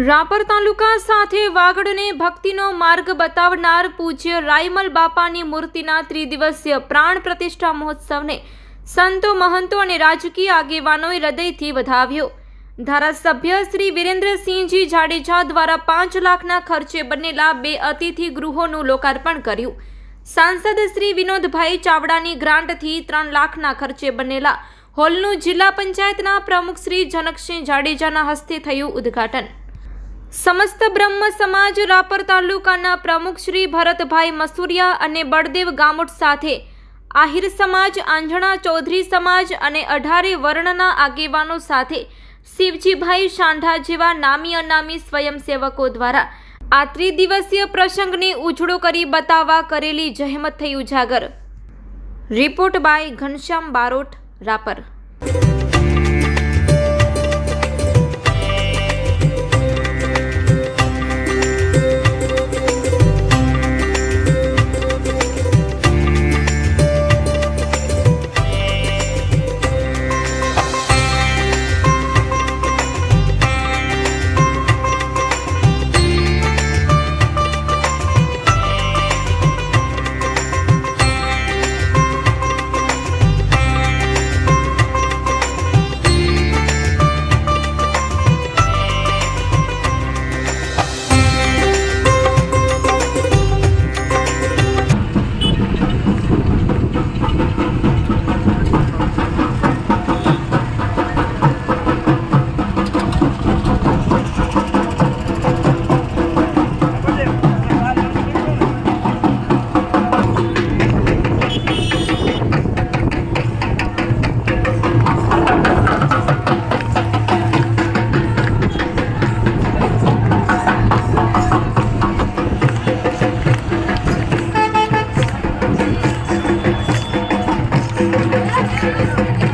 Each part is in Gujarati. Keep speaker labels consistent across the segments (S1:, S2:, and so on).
S1: રાપર તાલુકા સાથે વાગડને ભક્તિનો માર્ગ બતાવનાર પૂજ્ય રાયમલ બાપાની મૂર્તિના ત્રિદિવસીય પ્રાણ પ્રતિષ્ઠા મહોત્સવને સંતો મહંતો અને રાજકીય આગેવાનોએ હૃદયથી વધાવ્યો. ધારાસભ્ય શ્રી વિરેન્દ્રસિંહજી જાડેજા દ્વારા પાંચ લાખના ખર્ચે બનેલા બે અતિથિ ગૃહોનું લોકાર્પણ કર્યું. સાંસદ શ્રી વિનોદભાઈ ચાવડાની ગ્રાન્ટથી ત્રણ લાખના ખર્ચે બનેલા હોલનું જિલ્લા પંચાયતના પ્રમુખ શ્રી જનકસિંહ જાડેજાના હસ્તે થયું ઉદ્ઘાટન. સમસ્ત બ્રહ્મ સમાજ રાપર તાલુકાના પ્રમુખ શ્રી ભરતભાઈ મસુરિયા અને બળદેવ ગામોટ સાથે આહિર સમાજ, આંજણા ચૌધરી સમાજ અને અઢારે વર્ણના આગેવાનો સાથે શિવજીભાઈ શાંઢા જેવા નામી અનામી સ્વયંસેવકો દ્વારા આ ત્રિદિવસીય પ્રસંગને ઉજળો કરી બતાવવા કરેલી જહેમત થઈ ઉજાગર. Report by Ghanshyam Barot, Rapar. Thank you.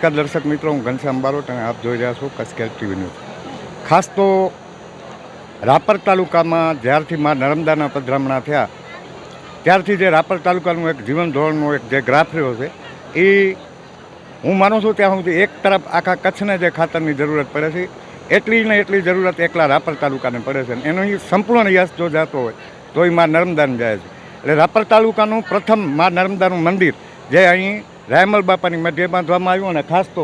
S2: નમસ્કાર દર્શક મિત્રો, હું ઘનશ્યામ બારોટ અને આપ જોઈ રહ્યા છો કસકેલ ટીવી ન્યૂઝ. ખાસ તો રાપર તાલુકામાં જ્યારથી માં નર્મદાના પધરામણા થયા, ત્યારથી જે રાપર તાલુકાનું એક જીવન ધોરણનો એક જે ગ્રાફ રહ્યો છે, એ હું માનું છું ત્યાં સુધી એક તરફ આખા કચ્છને જે ખાતરની જરૂરત પડે છે, એટલી ને એટલી જરૂરત એકલા રાપર તાલુકાને પડે છે. એનો એ સંપૂર્ણ યશ જો જતો હોય, તો એ માં નર્મદાને જાય છે. એટલે રાપર તાલુકાનું પ્રથમમાં નર્મદાનું મંદિર, જે અહીં રાયમલ બાપાની મધ્ય બાંધવામાં આવ્યું અને ખાસ તો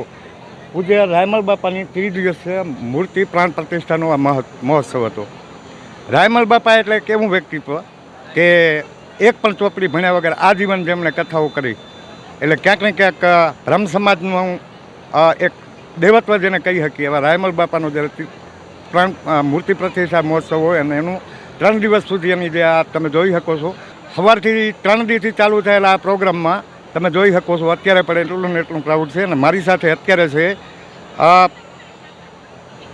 S2: પૂજ્ય રાયમલ બાપાની ત્રિદિવસીય મૂર્તિ પ્રાણ પ્રતિષ્ઠાનો આ મહ મહોત્સવ હતો. રાયમલ બાપા એટલે કેવું વ્યક્તિત્વ કે એક પણ ચોપડી ભણ્યા વગર આજીવન જેમણે કથાઓ કરી, એટલે ક્યાંક ને ક્યાંક બ્રહ્મ સમાજનું એક દેવત્વ જેને કહી શકીએ એવા રાયમલ બાપાનો જ્યારે ત્રણ મૂર્તિ પ્રતિષ્ઠા મહોત્સવ હોય અને એનું ત્રણ દિવસ સુધી એની જે આ તમે જોઈ શકો છો, સવારથી ત્રણ દિવસથી ચાલુ થયેલા આ પ્રોગ્રામમાં તમે જોઈ શકો છો, અત્યારે પણ એટલું ને એટલું ક્રાઉડ છે અને મારી સાથે અત્યારે છે આ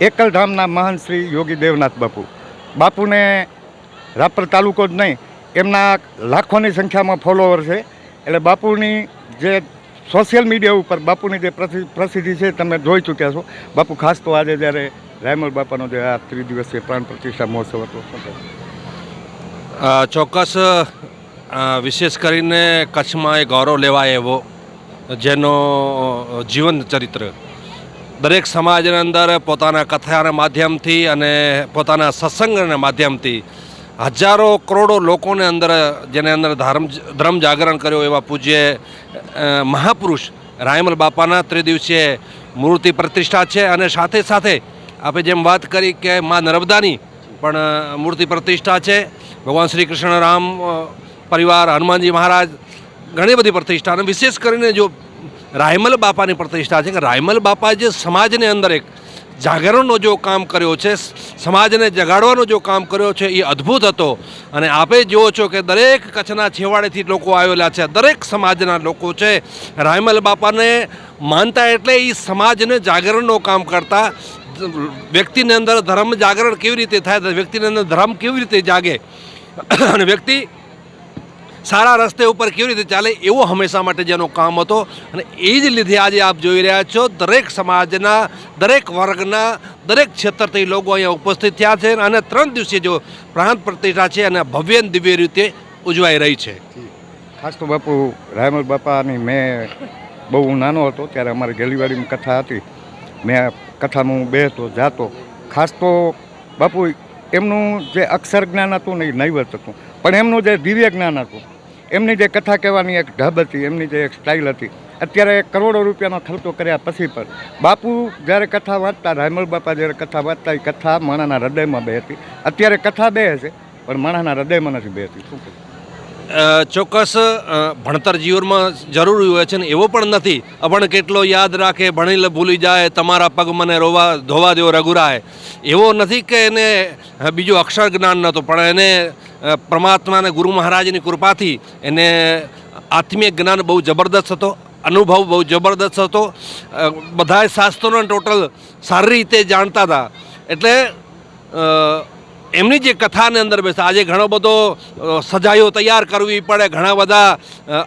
S2: એકલધામના મહાન શ્રી યોગી દેવનાથ બાપુ. બાપુને રાપર તાલુકો જ નહીં, એમના લાખોની સંખ્યામાં ફોલોવર છે. એટલે બાપુની જે સોશિયલ મીડિયા ઉપર બાપુની જે પ્રસિ- પ્રસિદ્ધિ છે, તમે જોઈ ચૂક્યા છો. બાપુ ખાસ તો આજે જ્યારે રાયમલ બાપાનો જે આ ત્રિદિવસીય પ્રાણ પ્રતિષ્ઠા મહોત્સવ હતો.
S3: ચોક્કસ વિશેષ કરીને કચ્છમાં એ ગૌરવ લેવાય એવો જેનો જીવન ચરિત્ર. દરેક સમાજની અંદર પોતાના કથાના માધ્યમથી અને પોતાના સત્સંગના માધ્યમથી હજારો કરોડો લોકોને અંદર, જેને અંદર ધર્મ ધર્મ જાગરણ કર્યો એવા પૂજ્ય મહાપુરુષ રાયમલ બાપાના ત્રિદિવસીય મૂર્તિ પ્રતિષ્ઠા છે અને સાથે સાથે આપણે જેમ વાત કરી કે મા નર્મદાની પણ મૂર્તિ પ્રતિષ્ઠા છે. ભગવાન શ્રી કૃષ્ણ રામ પરિવાર, હનુમાનજી મહારાજ, ઘણી બધી પ્રતિષ્ઠા અને વિશેષ કરીને જો રાયમલ બાપાની પ્રતિષ્ઠા છે કે રાયમલ બાપા જે સમાજની અંદર એક જાગરણનો જો કામ કર્યો છે, સમાજને જગાડવાનો જો કામ કર્યો છે, એ અદ્ભુત હતો. અને આપે જુઓ છો કે દરેક કચ્છના છેવાડેથી લોકો આવેલા છે, દરેક સમાજના લોકો છે, રાયમલ બાપાને માનતા એટલે એ સમાજને જાગરણનું કામ કરતા. વ્યક્તિની અંદર ધર્મ જાગરણ કેવી રીતે થાય, વ્યક્તિની અંદર ધર્મ કેવી રીતે જાગે? અને વ્યક્તિ સારા રસ્તે ઉપર કેવી રીતે ચાલે એવો હંમેશા માટે જેનો કામ હતો. અને એ જ લીધે આજે આપ જોઈ રહ્યા છો, દરેક સમાજના, દરેક વર્ગના, દરેક ક્ષેત્રથી લોકો અહીંયા ઉપસ્થિત થયા છે અને ત્રણ દિવસે જો પ્રાંત પ્રતિષ્ઠા છે અને ભવ્ય દિવ્ય રીતે ઉજવાઈ રહી છે.
S2: ખાસ તો બાપુ, રાયમલ બાપાની મેં બહુ નાનો હતો ત્યારે અમારી ગેલીવાડીમાં કથા હતી. મેં કથામાં હું બેહતો, જાતો. ખાસ તો બાપુ, એમનું જે અક્ષર જ્ઞાન હતું ને એ નૈવત હતું. પણ એમનું જે દિવ્ય જ્ઞાન હતું એમની જે કથા કહેવાની એક ઢબ હતી, એમની જે એક સ્ટાઇલ હતી, અત્યારે કરોડો રૂપિયાનો ખર્ચો કર્યા પછી પણ બાપુ જ્યારે કથા વાંચતા, રાયમલ બાપા જ્યારે કથા વાંચતા, એ કથા માણાના હૃદયમાં બેહતી અત્યારે કથા બે છે, પણ માણાના હૃદયમાં નથી બેહતી શું કહેવું?
S3: ચોક્કસ ભણતર જીવનમાં જરૂરી હોય છે ને એવો પણ નથી. અભણ કેટલો યાદ રાખે ભણી ભૂલી જાય, તમારા પગ મને રોવા, ધોવા દેવો રઘુરાય. એવો નથી કે એને બીજું અક્ષર જ્ઞાન નહોતું, પણ એને પરમાત્માને ગુરુ મહારાજની કૃપાથી એને આત્મીય જ્ઞાન બહુ જબરદસ્ત હતો, અનુભવ બહુ જબરદસ્ત હતો. બધાય શાસ્ત્રોને ટોટલ સારી રીતે જાણતા હતા. એટલે એમની જે કથાને અંદર બેસે. આજે ઘણો બધો સજાયો તૈયાર કરવી પડે, ઘણા બધા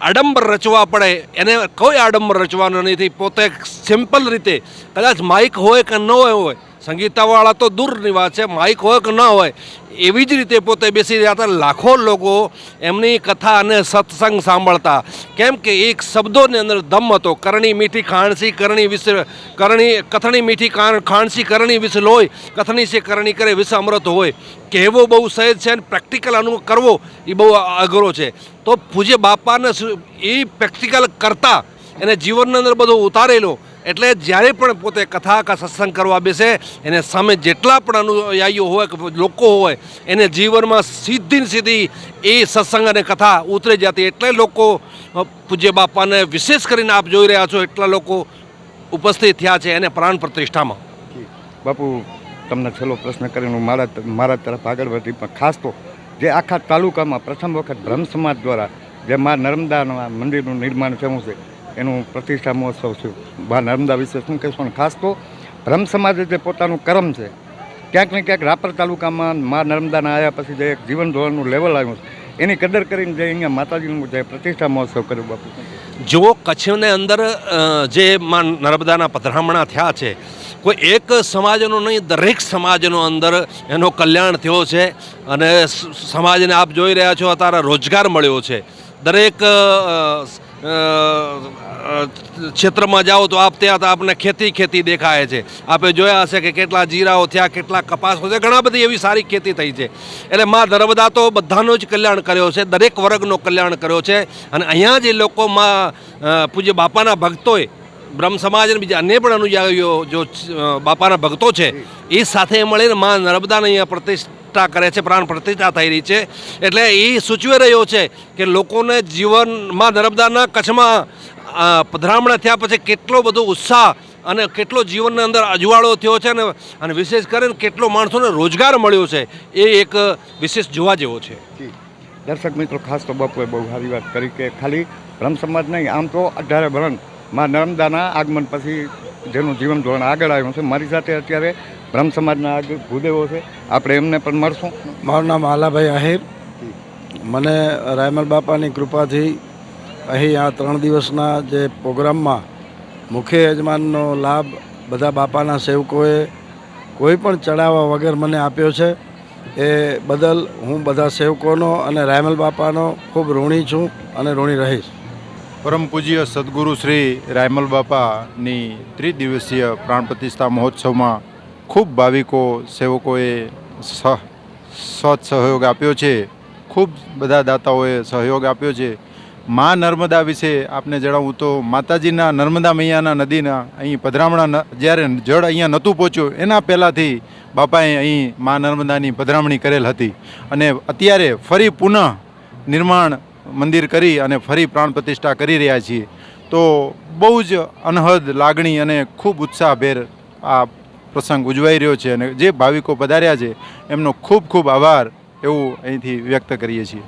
S3: આડંબર રચવા પડે. એને કોઈ આડંબર રચવાનો નથી. પોતે સિમ્પલ રીતે, કદાચ માઇક હોય કે ન હોય સંગીતાવાળા તો દૂરની વાત છે, માઇક હોય કે ન હોય, એવી જ રીતે પોતે બેસી રહ્યા હતા. લાખો લોકો એમની કથા અને સત્સંગ સાંભળતા. કેમ કે એક શબ્દોની અંદર દમ હતો. કરણી મીઠી ખાણસી કરણી વિષ કરણી, કથણી મીઠી ખાણ ખાણસી કરણી વિષ લોય કથણી છે, કરણી કરે વિષ અમૃત હોય. કહેવો બહુ સહેજ છે અને પ્રેક્ટિકલ અનુ કરવો એ બહુ અઘરો છે. તો પૂજ્ય બાપાને એ પ્રેક્ટિકલ કરતા એને જીવનની અંદર બધો ઉતારેલો. એટલે જ્યારે પણ પોતે કથા કે સત્સંગ કરવા બેસે, એને સામે જેટલા પણ અનુયાયીઓ હોય કે લોકો હોય, એને જીવનમાં સીધી ને સીધી એ સત્સંગ અને કથા ઉતરી જતી એટલે લોકો પૂજ્ય બાપાને વિશેષ કરીને આપ જોઈ રહ્યા છો, એટલા લોકો ઉપસ્થિત થયા છે એને પ્રાણ પ્રતિષ્ઠામાં.
S2: બાપુ, તમને છેલ્લો પ્રશ્ન કરીને મારા મારા તરફ આગળ વધી, પણ ખાસ તો જે આખા તાલુકામાં પ્રથમ વખત બ્રહ્મ સમાજ દ્વારા જે મા નર્મદાના મંદિરનું નિર્માણ થયું છે એનું પ્રતિષ્ઠા મહોત્સવ થયું. મા નર્મદા વિશે શું કહેશો? અને ખાસ તો બ્રહ્મ સમાજે જે પોતાનું કર્મ છે, ક્યાંક ને ક્યાંક રાપર તાલુકામાં મા નર્મદાના આવ્યા પછી જે એક જીવન ધોરણનું લેવલ આવ્યું છે, એની કદર કરીને જે અહીંયા માતાજીનું જે પ્રતિષ્ઠા મહોત્સવ કર્યો બાપુ.
S3: જો કચ્છને અંદર જે મા નર્મદાના પધરામણા થયા છે, કોઈ એક સમાજનો નહીં, દરેક સમાજનો અંદર એનો કલ્યાણ થયો છે અને સમાજને આપ જોઈ રહ્યા છો, અત્યારે રોજગાર મળ્યો છે. દરેક ક્ષેત્રમાં જાઓ તો આપ ત્યાં તો આપને ખેતી ખેતી દેખાય છે. આપે જોયા હશે કે કેટલા જીરાઓ થયા, કેટલા કપાસ છે ઘણા બધી એવી સારી ખેતી થઈ છે. એટલે માં નર્મદા તો બધાનો જ કલ્યાણ કર્યો છે, દરેક વર્ગનો કલ્યાણ કર્યો છે. અને અહીંયા જે લોકો માં પૂજ્ય બાપાના ભક્તોએ બ્રહ્મ સમાજ અને બીજા અન્ય પણ અનુયાયીઓ જો બાપાના ભક્તો છે, એ સાથે મળીને માં નર્મદાને અહીંયા પ્રતિષ્ઠા કરે છે, પ્રાણ પ્રતિષ્ઠા થઈ રહી છે. એટલે એ સૂચવી રહ્યો છે કે લોકોને જીવનમાં નર્મદાના કચ્છમાં પધરામણા થયા પછી કેટલો બધો ઉત્સાહ અને કેટલો જીવનની અંદર અજવાળો થયો છે ને અને વિશેષ કરીને કેટલો માણસોને રોજગાર મળ્યો છે એ એક વિશેષ જોવા જેવો છે.
S2: દર્શક મિત્રો ખાસ તો બાપુએ બહુ સારી વાત કરી કે ખાલી બ્રહ્મ સમાજ નહીં આમ તો અઢારે વરણમાં નર્મદાના આગમન પછી જેનું જીવન ધોરણ આગળ આવ્યું છે મારી સાથે અત્યારે બ્રહ્મ સમાજના આગળ ભૂદેવો છે. આપણે એમને પણ મળશું.
S4: મારું નામ આલાભાઈ આહિર. મને રાયમલ બાપાની કૃપાથી અહીં આ ત્રણ દિવસના જે પ્રોગ્રામમાં મુખ્ય યજમાનનો લાભ બધા બાપાના સેવકોએ કોઈ પણ ચડાવવા વગર મને આપ્યો છે. એ બદલ હું બધા સેવકોનો અને રાયમલ બાપાનો ખૂબ ઋણી છું અને ઋણી રહીશ.
S5: પરમ પૂજ્ય સદગુરુ શ્રી રાયમલ બાપાની ત્રિદિવસીય પ્રાણ પ્રતિષ્ઠા મહોત્સવમાં ખૂબ ભાવિકો સેવકોએ સહ સહયોગ આપ્યો છે. ખૂબ બધા દાતાઓએ સહયોગ આપ્યો છે. મા નર્મદા વિશે આપને જણાવું તો માતાજીના નર્મદા મૈયાના નદીના અહીં પધરામણા જ્યારે જળ અહીંયા નહોતું પહોંચ્યું, એના પહેલાંથી બાપાએ અહીં મા નર્મદાની પધરામણી કરેલ હતી. અને અત્યારે ફરી પુનઃ નિર્માણ મંદિર કરી અને ફરી પ્રાણ પ્રતિષ્ઠા કરી રહ્યા છીએ. તો બહુ જ અનહદ, લાગણી અને ખૂબ ઉત્સાહભેર આ પ્રસંગ ઉજવાઈ રહ્યો છે અને જે ભાવિકો પધાર્યા છે, એમનો ખૂબ ખૂબ આભાર એવું અહીંથી વ્યક્ત કરીએ છીએ.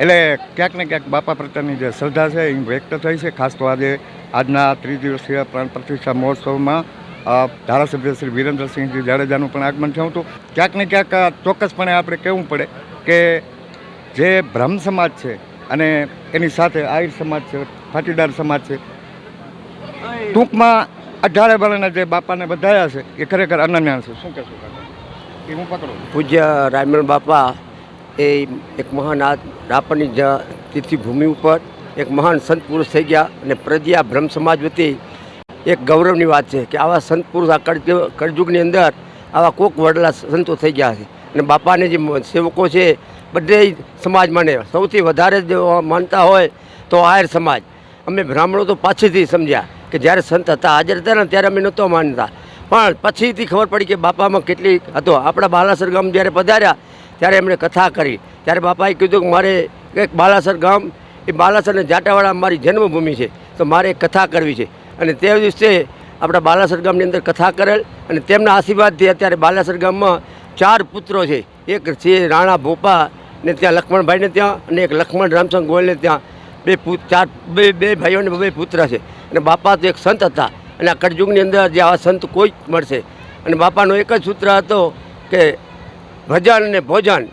S2: એટલે ક્યાંક ને ક્યાંક બાપા પ્રત્યેની જે શ્રદ્ધા છે, એ વ્યક્ત થઈ છે. ખાસ તો આજે, આજના ત્રિદિવસીય પ્રાણ પ્રતિષ્ઠા મહોત્સવમાં ધારાસભ્ય શ્રી વિરેન્દ્રસિંહજી જાડેજાનું પણ આગમન થયું હતું. ક્યાંક ને ક્યાંક ચોક્કસપણે આપણે કહેવું પડે કે જે બ્રહ્મ સમાજ છે અને એની સાથે આહિર સમાજ છે, પાટીદાર સમાજ છે, ટૂંકમાં અઢારે બળના જે બાપાને બધાયા છે, એ ખરેખર અનન્ય છે. શું કહેશું? એ હું પકડું.
S6: પૂજ્ય રાયમણ બાપા એ એક મહાન આ રાપરની જ તિથિભૂમિ ઉપર એક મહાન સંત પુરુષ થઈ ગયા અને પ્રજા બ્રહ્મ સમાજ વતી એક ગૌરવની વાત છે કે આવા સંત પુરુષ આ કળ- કળજુગની અંદર આવા કોક વડલા સંતો થઈ ગયા છે. અને બાપાને જે સેવકો છે બધે સમાજ માને. સૌથી વધારે માનતા હોય તો આયર સમાજ. અમે બ્રાહ્મણો તો પાછળથી સમજ્યા કે જ્યારે સંત હતા, હાજર હતા ને ત્યારે અમે નહોતો માનતા. પણ પછીથી ખબર પડી કે બાપામાં કેટલી હતો આપણા બાલાસર ગામ જ્યારે પધાર્યા ત્યારે એમણે કથા કરી. ત્યારે બાપાએ કીધું કે મારે એક બાલાસર ગામ, એ બાલાસર અને જાટાવાડા મારી જન્મભૂમિ છે. તો મારે કથા કરવી છે. અને તે દિવસે આપણા બાલાસર ગામની અંદર કથા કરેલ અને તેમના આશીર્વાદથી અત્યારે બાલાસર ગામમાં ચાર પુત્રો છે. એક છે રાણા ભોપા ને ત્યાં લક્ષ્મણભાઈને ત્યાં અને એક લક્ષ્મણ રામચંદ્ર ગોયલને ત્યાં બે ચાર, બે બે ભાઈઓને બે પુત્ર છે. અને બાપા તો એક સંત હતા. અને આ કળયુગની અંદર જે આવા સંત કોઈ જ મળશે. અને બાપાનો એક જ સૂત્ર હતો કે ભજન અને ભોજન.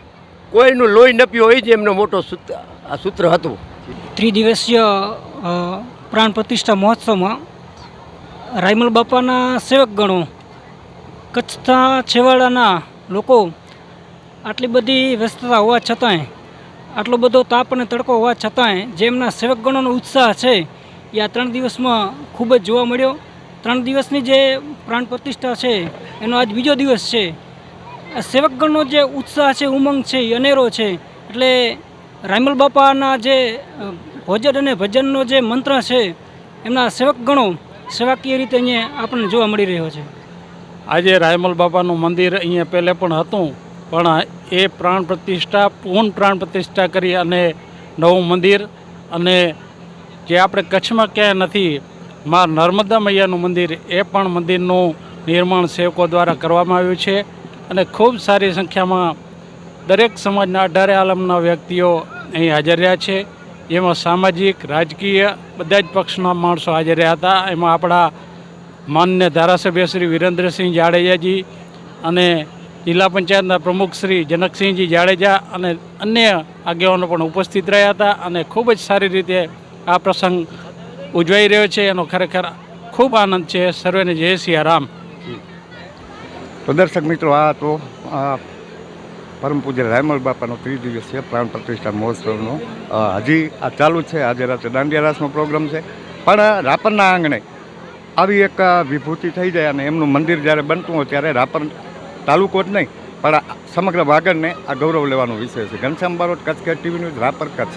S6: કોઈનું લોહી ન પીવું હોય જ એમનો મોટો સૂત્ર, આ સૂત્ર હતું.
S7: ત્રિદિવસીય પ્રાણ પ્રતિષ્ઠા મહોત્સવમાં રાયમલ બાપાના સેવકગણો કચ્છના છેવાડાના લોકો આટલી બધી વ્યસ્તતા હોવા છતાંય, આટલો બધો તાપ અને તડકો હોવા છતાંય જે એમના સેવકગણોનો ઉત્સાહ છે, એ આ ત્રણ દિવસમાં ખૂબ જ જોવા મળ્યો. ત્રણ દિવસની જે પ્રાણ પ્રતિષ્ઠા છે, એનો આજ બીજો દિવસ છે. સેવકગણનો જે ઉત્સાહ છે, ઉમંગ છે, એ અનેરો છે. એટલે રાયમલ બાપાના જે ભોજન અને ભજનનો જે મંત્ર છે, એમના સેવકગણો સેવાકીય રીતે અહીંયા આપણને જોવા મળી રહ્યો છે.
S8: આજે રાયમલ બાપાનું મંદિર અહીંયા પહેલે પણ હતું, પણ એ પ્રાણ પ્રતિષ્ઠા, પૂર્ણ પ્રાણ પ્રતિષ્ઠા કરી અને નવું મંદિર અને જે આપણે કચ્છમાં ક્યાંય નથી, માં નર્મદા મૈયાનું મંદિર, એ પણ મંદિરનું નિર્માણ સેવકો દ્વારા કરવામાં આવ્યું છે. અને ખૂબ સારી સંખ્યામાં દરેક સમાજના અઢારે આલમના વ્યક્તિઓ અહીં હાજર રહ્યા છે. જેમાં સામાજિક, રાજકીય બધા જ પક્ષના માણસો હાજર રહ્યા હતા. એમાં આપણા માન્ય ધારાસભ્ય શ્રી વિરેન્દ્રસિંહ જાડેજાજી અને જિલ્લા પંચાયતના પ્રમુખ શ્રી જનકસિંહજી જાડેજા અને અન્ય આગેવાનો પણ ઉપસ્થિત રહ્યા હતા અને ખૂબ જ સારી રીતે આ પ્રસંગ ઉજવાઈ રહ્યો છે. એનો ખરેખર ખૂબ આનંદ છે. સર્વેને જય સિયારામ
S2: તો દર્શક મિત્રો, આ તો આ પરમ પૂજ્ય રાયમલ બાપાનો ત્રિદિવસીય પ્રાણ પ્રતિષ્ઠા મહોત્સવનો. હજી આ ચાલુ છે, આજે રાત્રે દાંડિયા રાસનો પ્રોગ્રામ છે. પણ રાપરના આંગણે આવી એક વિભૂતિ થઈ જાય અને એમનું મંદિર જ્યારે બનતું હોય ત્યારે રાપર તાલુકો જ નહીં, પણ સમગ્ર વાગડને આ ગૌરવ લેવાનો વિષય છે. ઘનશ્યામ બારોટ, કચ્છ કે ટીવી ન્યૂઝ, રાપર, કચ્છ.